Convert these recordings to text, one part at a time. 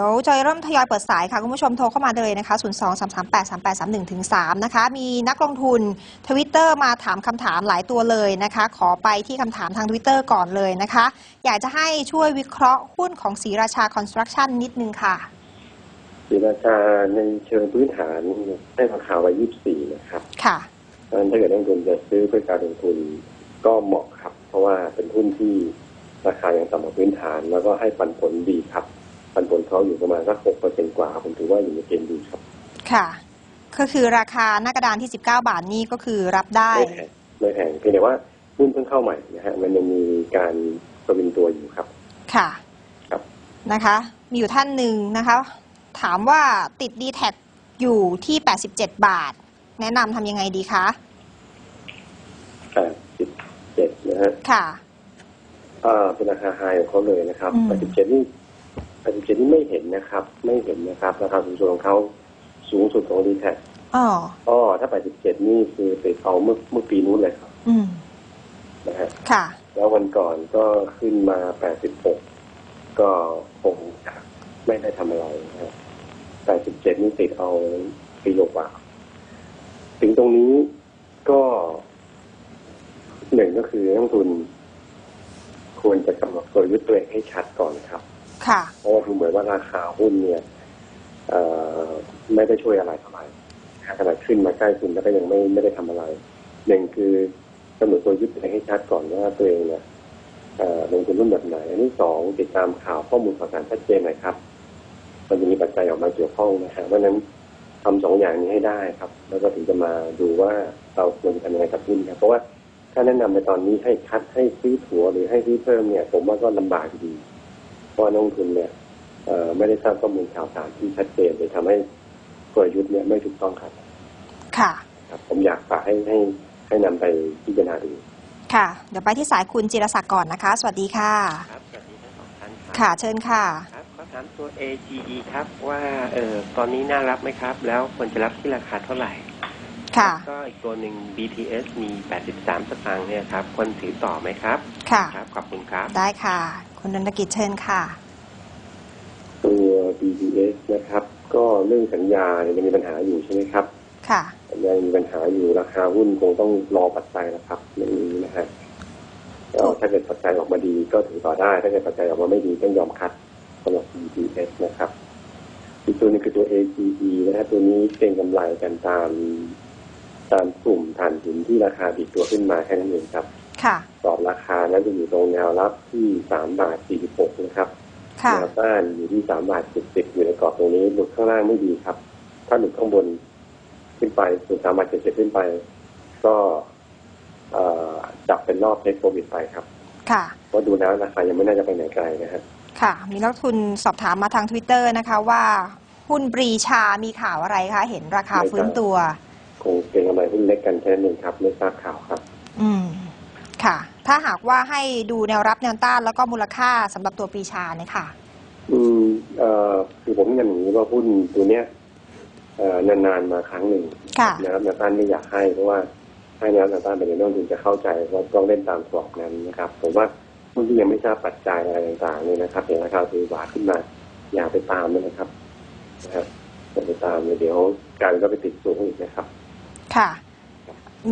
เดี๋ยวจะเริ่มทยอยเปิดสายค่ะ คุณผู้ชมโทรเข้ามาเลยนะคะ 0 2 3 3 8 3 8 3 1ถึง3นะคะ มีนักลงทุนทวิตเตอร์มาถามคำถามหลายตัวเลยนะคะ ขอไปที่คำถามทางทวิตเตอร์ก่อนเลยนะคะ อยากจะให้ช่วยวิเคราะห์หุ้นของศรีราชาคอนสตรั c ชั่นนิดนึงค่ะศรีราชาในเชิงพื้นฐานให้ราคาไว้24 นะครับ ค่ะดังนั้นถ้าเกิดนักลงทุนจะซื้อเพื่อการลงทุนก็เหมาะครับ เพราะว่าเป็นหุ้นที่ราคายังต่ำกว่าพื้นฐาน แล้วก็ให้ปันผลดีครับ ปันผลเขาอยู่ประมาณสัก6เปอร์เซ็นกว่า ผมถือว่าอยู่ในเกณฑ์ดีครับ ค่ะ ก็คือราคาหน้ากระดานที่19บาทนี่ก็คือรับได้ไม่แพงไม่แพงเพียงแต่ว่าหุ้นเพิ่งเข้าใหม่นะฮะมันยังมีการสวิงตัวอยู่ครับ ค่ะครับนะคะ มีอยู่ท่านหนึ่งนะคะ ถามว่าติด d t แทอยู่ที่87บาท แนะนำทำยังไงดีคะ87นะฮะค่ะอ่าเป็นราคาไฮของเขาเลยนะครับ อืม87นี่87นี่ไม่เห็นนะครับ ไม่เห็นนะครับราคาสูงสุดของเขาสูงสุดของดีแท็อ๋ออ๋อถ้า87นี่คือไปเอาเมื่อเมื่อปีนู้นเลยครับ อืมนะฮะค่ะ แล้ววันก่อนก็ขึ้นมา86ก็คงจะไม่ได้ทำอะไรนะฮะ87นี่ติดเอาปีกว่าถึงตรงนี้ก็หนึ่งก็คือนักลงทุน ควรจะกำหนดกลยุทธ์ตัวเองให้ชัดก่อนครับ ค่ะเพราะว่าดูเหมือนว่าราคาหุ้นเนี่ยไม่ได้ช่วยอะไรเท่าไหร่ขนาดขึ้นมาใกล้คุณแล้วก็ยังไม่ไม่ได้ทำอะไรหนึ่งคือกำหนดตัวยึดให้ชัดก่อนว่าตัวเองเนี่ยลงทุนรุ่นแบบไหน อันที่สองติดตามข่าวข้อมูลข่าวสารชัดเจนหน่อยครับ มันจะมีปัจจัยออกมาเกี่ยวข้องนะฮะเพราะนั้นทำสองอย่างนี้ให้ได้ครับ แล้วก็ถึงจะมาดูว่าเราควรจะทำยังไงกับหุ้นครับเพราะว่าถ้าแนะนำไปตอนนี้ให้คัดให้ซื้อถัวหรือให้ซื้อเพิ่มเนี่ย ผมว่าก็ลำบากดี เพราะว่านักลงทุนเนี่ยเอ่อไม่ได้ทราบข้อมูลข่าวสารที่ชัดเจนเลยทำให้กลยุทธ์เนี่ยไม่ถูกต้องครับ ค่ะครับผมอยากฝากให้ให้ให้นำไปพิจารณาดูค่ะ เดี๋ยวไปที่สายคุณจิรศักดิ์ก่อนนะคะ สวัสดีค่ะครับสวัสดีทั้งสองท่านครับค่ะเชิญค่ะครับขอถามตัว AGE ครับว่าเออตอนนี้น่ารับไหมครับ แล้วควรจะรับที่ราคาเท่าไหร่ ค่ะก็อีกตัวหนึ่ง BTS มี 83 สตางค์เนี่ยครับควรถือต่อไหมครับ ค่ะ ครับ ขอบคุณครับ ได้ค่ะ คุณดนกิจเชิญค่ะ ตัว BTS นะครับ ก็เรื่องสัญญาเนี่ยยังมีปัญหาอยู่ใช่ไหมครับ ค่ะสัญญายังมีปัญหาอยู่ราคาหุ้นคงต้องรอปัจจัยนะครับอย่างนี้นะฮะแล้วถ้าเกิดปัจจัยออกมาดีก็ถือต่อได้ ถ้าเกิดปัจจัยออกมาไม่ดีต้องยอมคัดสำหรับ BTS นะครับอีกตัวหนึงคือตัว AGE นะครับตัวนี้เก็งกำไรกันตาม ตามกลุ่มถ่านหินที่ราคาดีดตัวขึ้นมาแค่นั้นเองครับ ค่ะกรอบราคานั้นจะอยู่ตรงแนวรับที่สามบาทสี่สิบหกนะครับค่ะแนวต้านอยู่ที่สามบาทสิบสิบอยู่ในกรอบตรงนี้หลุดข้างล่างไม่ดีครับ ถ้าหลุดข้างบนขึ้นไปสู่สามบาทเจ็ดสิบขึ้นไป ก็เอ่อจับเป็นรอบเทคโควิดไปครับ ค่ะเพราะดูแล้วราคายังไม่น่าจะไปไหนไกลนะฮะค่ะ มีนักทุนสอบถามมาทาง Twitter นะคะว่า หุ้นปรีชามีข่าวอะไรคะ เห็นราคาฟื้นตัวคง เก็งกำไรหุ้นเล็กกันแค่นั้นเองครับไม่ทราบข่าวครับ อืมค่ะ ถ้าหากว่าให้ดูแนวรับแนวต้านแล้วก็มูลค่าสำหรับตัวปรีชาเนี่ยค่ะ อืมเอ่อคือผมยังอย่างนี้ว่าหุ้นตัวเนี้ยเอ่อนานๆมาครั้งหนึ่งค่ะ นะครับแนวต้านไม่อยากให้เพราะว่าให้แนวต้านไปในนักลงทุนจะเข้าใจว่าต้องเล่นตามกรอบนั้นนะครับ ผมว่าหุ้นที่ยังไม่ทราบปัจจัยอะไรต่างๆเนี่ยนะครับอย่างราคาตีหวาขึ้นมาอย่าไปตามเลยนะครับนะครับอย่าไปตามเลยเดี๋ยวการก็ไปติดสูงอีกนะครับ ค่ะ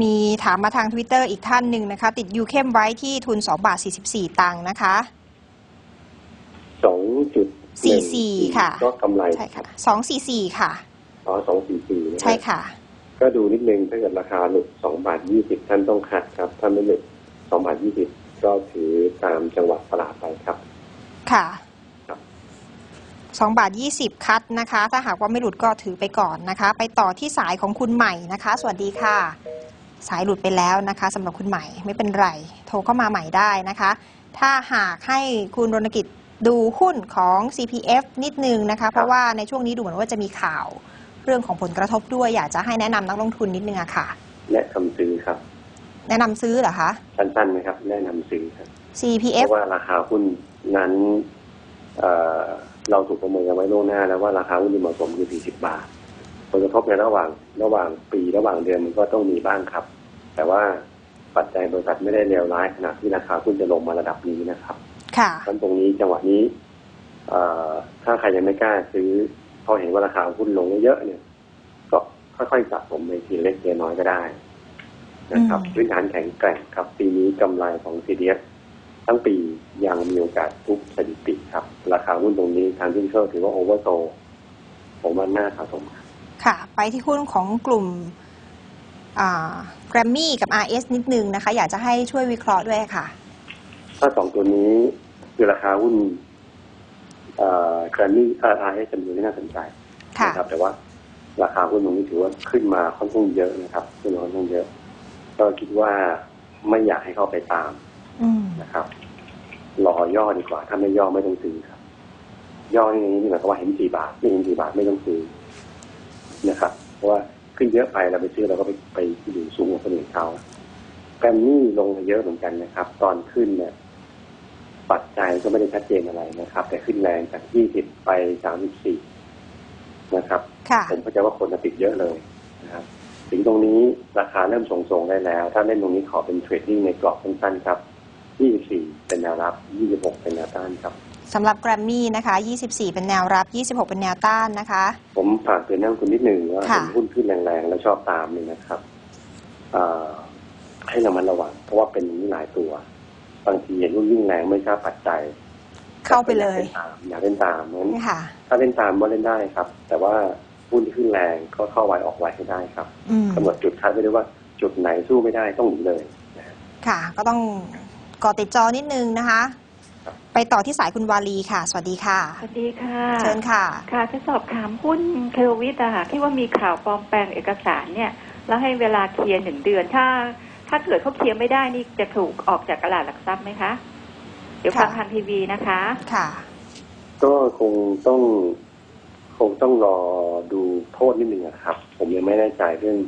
มีถามมาทาง Twitter อีกท่านหนึ่งนะคะ ติดยูเข้มไว้ที่ทุน2บาท44ตังค์นะคะสองจุด44ค่ะก็กำไรใช่ค่ะ244ค่ะอ๋อสองสี่สี่นะใช่ค่ะ ก็ดูนิดนึงถ้าเกิดราคาหลุดสองบาทยี่สิบท่านต้องคัดครับถ้าไม่หลุดสองบาทยี่สิบก็ถือตามจังหวะตลาดไปครับ ค่ะครับ 2 บาท 20 คัดนะคะ ถ้าหากว่าไม่หลุดก็ถือไปก่อนนะคะ ไปต่อที่สายของคุณใหม่นะคะ สวัสดีค่ะ สายหลุดไปแล้วนะคะสำหรับคุณใหม่ไม่เป็นไร โทรเข้ามาใหม่ได้นะคะ ถ้าหากให้คุณรณกิจดูหุ้นของ CPF นิดนึงนะคะ เพราะว่าในช่วงนี้ดูเหมือนว่าจะมีข่าวเรื่องของผลกระทบด้วย อยากจะให้แนะนำนักลงทุนนิดนึงอะค่ะ แนะนำซื้อครับ แนะนำซื้อเหรอคะ สั้นๆนะครับ แนะนำซื้อครับ เพ CPF ราะว่าราคาหุ้นนั้นเอ่อ เราถูกประเมินกันไว้ล่วงหน้าแล้วว่าราคาหุ้นที่เหมาะสมคือ 40 บาทผลกระทบในระหว่างระหว่างปีระหว่างเดือนมันก็ต้องมีบ้างครับ แต่ว่าปัจจัยบริษัทไม่ได้เลวร้ายขนาดที่ราคาหุ้นจะลงมาระดับนี้นะครับ ค่ะดังนั้นตรงนี้จังหวะนี้เอ่อถ้าถ้าใครยังไม่กล้าซื้อพอเห็นว่าราคาหุ้นลงเยอะๆเนี่ย ก็ค่อยๆสะสมในทีเล็กทีน้อยก็ได้ นะครับอืมพื้นฐานแข็งแกร่งครับ ปีนี้กำไรของ CDS ทั้งปียังมีโอกาสทุบสถิติครับ ราคาหุ้นตรงนี้ทางที่เชอร์ถือว่าโอเวอร์โตผมว่าน่าสะสมครับค่ะ ไปที่หุ้นของกลุ่มแกรมมี่กับ RS นิดนึงนะคะ อยากจะให้ช่วยวิเคราะห์ด้วยค่ะ ถ้าสองตัวนี้คือราคาหุ้นแกรมมี่เอ่อ RS จำนวนที่น่าสนใจค่ะนะครับ แต่ว่าราคาหุ้นตรงนี้ถือว่าขึ้นมาค่อนข้างเยอะนะครับขึ้นมาค่อนข้างเยอะ ก็คิดว่าไม่อยากให้เข้าไปตามอืม นะครับรอย่อดีกว่า ถ้าไม่ย่อไม่ต้องซื้อครับ ย่อนี่นี่หมายความว่าเห็นสี่บาทไม่เห็นสี่บาทไม่ต้องซื้อนะครับ เพราะว่าขึ้นเยอะไปเราไปซื้อเราก็ไปไปอยู่สูงกว่าคนอื่นเขาแกรมมี่ลงมาเยอะเหมือนกันนะครับ ตอนขึ้นเนี่ย ปัจจัยก็ไม่ได้ชัดเจนอะไรนะครับ แต่ขึ้นแรงจาก20ไป34นะครับค่ะผมเข้าใจว่าคนจะติดเยอะเลยนะครับ ถึงตรงนี้ราคาเริ่มทรงๆได้แล้ว ถ้าเล่นตรงนี้ขอเป็นเทรดดิ้งในกรอบสั้นๆครับ24เป็นแน วรับ 26 เป็นแนวต้านครับสำหรับแกรมมี่นะคะ 24 เป็นแนวรับ 26 เป็นแนวต้านนะคะ ผมฝากเตือนนักลงทุนนิดหนึ่งว่าค่ะเห็นหุ้นขึ้นแรงๆ แล้วชอบตามเนี่ยนะครับเอ่อให้ระมัดระวัง เพราะว่าเป็นอย่างนี้หลายตัว บางทีเห็นหุ้นยิ่งแรงไม่ทราบปัจจัย เข้าไปเลยอยากเล่นตามอยากเล่นตามนั้นนี่ค่ะถ้าเล่นตามก็เล่นได้ครับ แต่ว่าหุ้นที่ขึ้นแรงก็เข้าไว้ออกไว้ให้ได้ครับอืมกำหนดจุดคัดไว้ด้วยว่าจุดไหนสู้ไม่ได้ต้องหนีเลยนะฮะค่ะ ก็ต้อง กอติดจอนิดนึงนะคะครับไปต่อที่สายคุณวาลีค่ะ สวัสดีค่ะ สวัสดีค่ะเชิญค่ะ ค่ะจะสอบถามหุ้นเคโรวิทอะค่ะที่ว่ามีข่าวปลอมแปลงเอกสารเนี่ย แล้วให้เวลาเคลียร์หนึ่งเดือน ถ้า ถ้าเกิดเขาเคลียร์ไม่ได้นี่จะถูกออกจากตลาดหลักทรัพย์ไหมคะ เดี๋ยวค่ะฟังทางทีวีนะคะ ค่ะ ก็คงต้องคงต้องรอดูโทษนิดหนึ่งอะครับ ผมยังไม่แน่ใจเรื่อง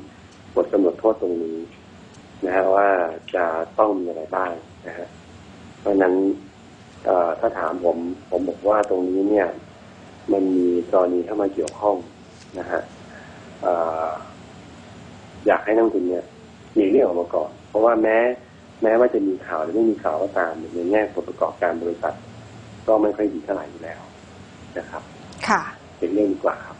บทกำหนดโทษตรงนี้นะฮะว่าจะต้องมีอะไรบ้าง นะฮะเพราะฉะนั้นเอ่อถ้าถามผมผมบอกว่าตรงนี้เนี่ย มันมีกรณีเข้ามาเกี่ยวข้องนะฮะเอ่ออยากให้นักลงทุนเนี่ยมีเรื่องออกมาก่อนเพราะว่าแม้ แม้ว่าจะมีข่าวหรือไม่มีข่าวก็ตามในแง่ผลประกอบการบริษัท ก็ไม่ค่อยดีเท่าไหร่อยู่แล้วนะครับ ค่ะ เป็นเรื่องดีกว่าครับอืม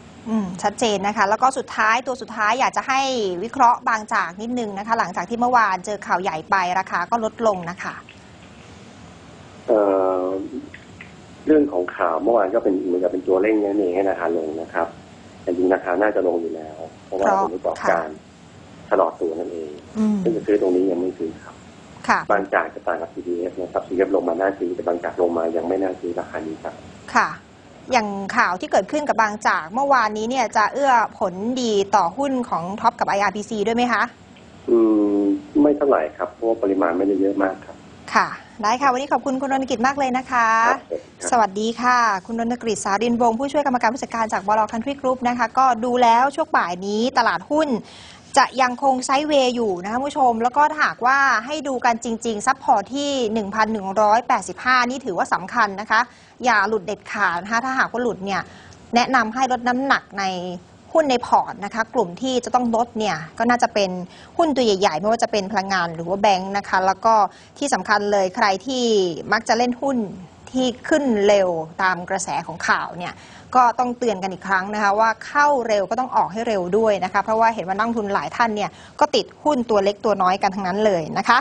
ชัดเจนนะคะ แล้วก็สุดท้ายตัวสุดท้ายอยากจะให้วิเคราะห์บางจากนิดนึงนะคะ หลังจากที่เมื่อวานเจอข่าวใหญ่ไปราคาก็ลดลงนะคะเอ่อเรื่องของข่าวเมื่อวานก็เป็นเหมือนกับเป็นตัวเร่งนั่นเองให้ราคาลงนะครับแต่จริงๆราคาน่าจะลงอยู่แล้ว เพราะว่าเพราะผลประกอบการชะลอตัวนั่นเองอืมซึ่งจะซื้อตรงนี้ยังไม่ซื้อครับค่ะบางจากจะต่างกับ CDF นะครับ CDF ลงมาน่าซื้อแต่บางจากลงมายังไม่น่าซื้อราคานี้ครับ ค่ะ อย่างข่าวที่เกิดขึ้นกับบางจากเมื่อวานนี้เนี่ยจะเอื้อผลดีต่อหุ้นของท็อปกับ IRPC ด้วยไหมคะ อืม ไม่เท่าไหร่ครับเพราะว่าปริมาณไม่ได้เยอะมากครับ ค่ะ ได้ค่ะ วันนี้ขอบคุณคุณรณกิจมากเลยนะคะ ครับครับสวัสดีค่ะ คุณรณกฤษสารินวงศ์ผู้ช่วยกรรมการผู้จัดการจากบลคันทรีกรุ๊ปนะคะ ก็ดูแล้วช่วงบ่ายนี้ตลาดหุ้น จะยังคงไซด์เวย์อยู่นะคะผู้ชม แล้วก็ถ้าหากว่าให้ดูกันจริง ๆ ซัพพอร์ตที่ 1,185 นี่ถือว่าสำคัญนะคะ อย่าหลุดเด็ดขาดนะคะถ้าหากว่าหลุดเนี่ยแนะนำให้ลดน้ำหนักในหุ้นในพอร์ตนะคะ กลุ่มที่จะต้องลดเนี่ยก็น่าจะเป็นหุ้นตัวใหญ่ๆ ไม่ว่าจะเป็นพลังงานหรือว่าแบงค์นะคะ แล้วก็ที่สำคัญเลยใครที่มักจะเล่นหุ้นที่ขึ้นเร็วตามกระแสของข่าวเนี่ย ก็ต้องเตือนกันอีกครั้งนะคะว่าเข้าเร็วก็ต้องออกให้เร็วด้วยนะคะ เพราะว่าเห็นว่านักลงทุนหลายท่านเนี่ยก็ติดหุ้นตัวเล็กตัวน้อยกันทั้งนั้นเลยนะคะ